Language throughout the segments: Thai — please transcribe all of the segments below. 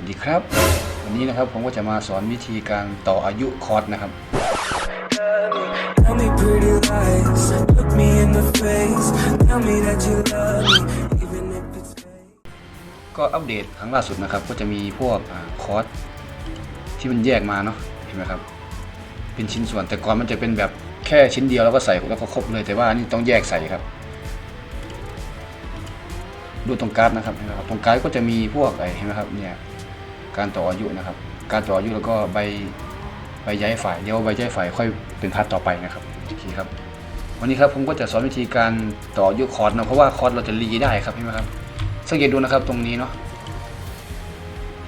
สวัสดีครับ วันนี้นะครับผมก็จะมาสอนวิธีการต่ออายุคอร์สนะครับ Tell me pretty lies, look me in the face. Tell me that you love me, even if it's fake. ก็อัปเดตครั้งล่าสุดนะครับ ก็จะมีพวกอาคอร์สที่มันแยกมาเนาะเห็นไหมครับ เป็นชิ้นส่วนแต่ก่อนมันจะเป็นแบบแค่ชิ้นเดียวแล้วก็ใส่แล้วก็ครบเลยแต่ว่านี่ต้องแยกใส่ครับ ดูตรงการ์ดนะครับเห็นไหมครับตรงการ์ดก็จะมีพวกไอ้เห็นไหมครับเนี่ยการต่ออายุนะครับ การต่ออายุแล้วก็ใบใบย้ายฝ่ายเดี๋ยวใบย้ายฝ่ายค่อยเป็นพาร์ทต่อไปนะครับโอเคครับวันนี้ครับผมก็จะสอนวิธีการต่ออายุคอร์สนะเพราะว่าคอร์สเราจะรีได้ครับเห็นไหมครับสังเกตดูนะครับตรงนี้เนาะ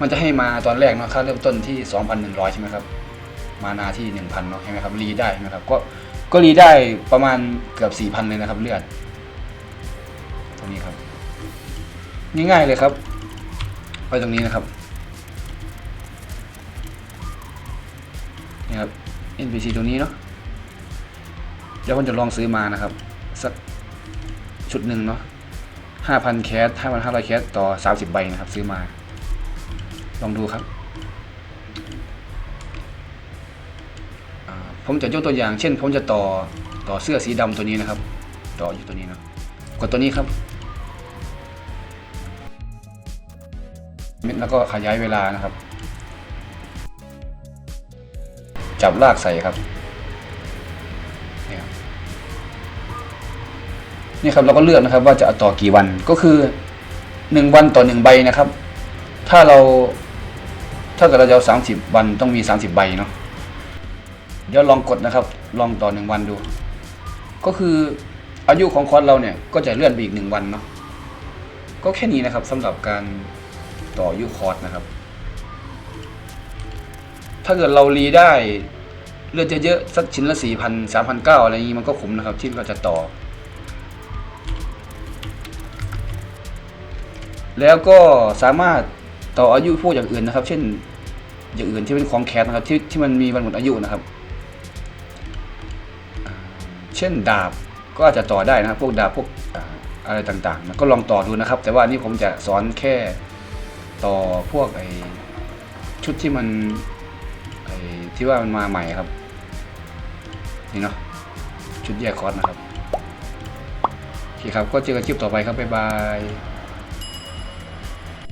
มันจะให้มาตอนแรกเนาะค่าเริ่มต้นที่ 2,100 ใช่ไหมครับ มานาที่ 1,000เนาะใช่ไหมครับรีได้ใช่ไหมครับก็ก็รีได้ประมาณเกือบ 4,000 เลยนะครับเลือดตรงนี้ครับ ง่ายๆเลยครับ ไปตรงนี้นะครับนี่ครับ NPC ตรงนี้เนาะเดี๋ยวผมจะลองซื้อมานะครับ สักชุดหนึ่งเนาะห้าพันแคสห้าพันห้าร้อยแคสต่อสามสิบใบนะครับ ซื้อมา ลองดูครับ ผมจะยกตัวอย่าง เช่น ผมจะต่อต่อเสื้อสีดำตัวนี้นะครับ ต่ออยู่ตัวนี้เนะกดตัวนี้ครับ แล้วก็ขยายเวลานะครับ จับลากใส่ครับนี่ครับเราก็เลือกนะครับว่าจะต่อกี่วันก็คือหนึ่งวันต่อหนึ่งใบนะครับ ถ้าเราถ้าเกิดเราจะเอาสามสิบวันต้องมีสามสิบใบเนาะเดี๋ยวลองกดนะครับ ลองต่อหนึ่งวันดู ก็คืออายุของคอร์สเราเนี่ยก็จะเลื่อนไปอีกหนึ่งวันเนาะก็แค่นี้นะครับสำหรับการ ต่อยุคอร์สนะครับ ถ้าเกิดเรารีได้เลือดเยอะๆสักชิ้นละสี่พันสามพันเก้าอะไรอย่างนี้มันก็คุ้มนะครับ ที่เราจะต่อ แล้วก็สามารถต่ออายุพวกอย่างอื่นนะครับ เช่นอย่างอื่นที่เป็นของแคสนะครับที่ที่มันมีวันหมดอายุนะครับ เช่นดาบก็อาจจะต่อได้นะครับ พวกดาบพวกอะไรต่างๆ ก็ลองต่อดูนะครับ แต่ว่านี่ผมจะสอนแค่ ต่อพวกไอชุดที่มันไอที่ว่ามันมาใหม่ครับ นี่เนาะชุดแยกคอร์สนะครับโอเคครับก็เจอกันคลิปต่อไปครับบ๊ายบาย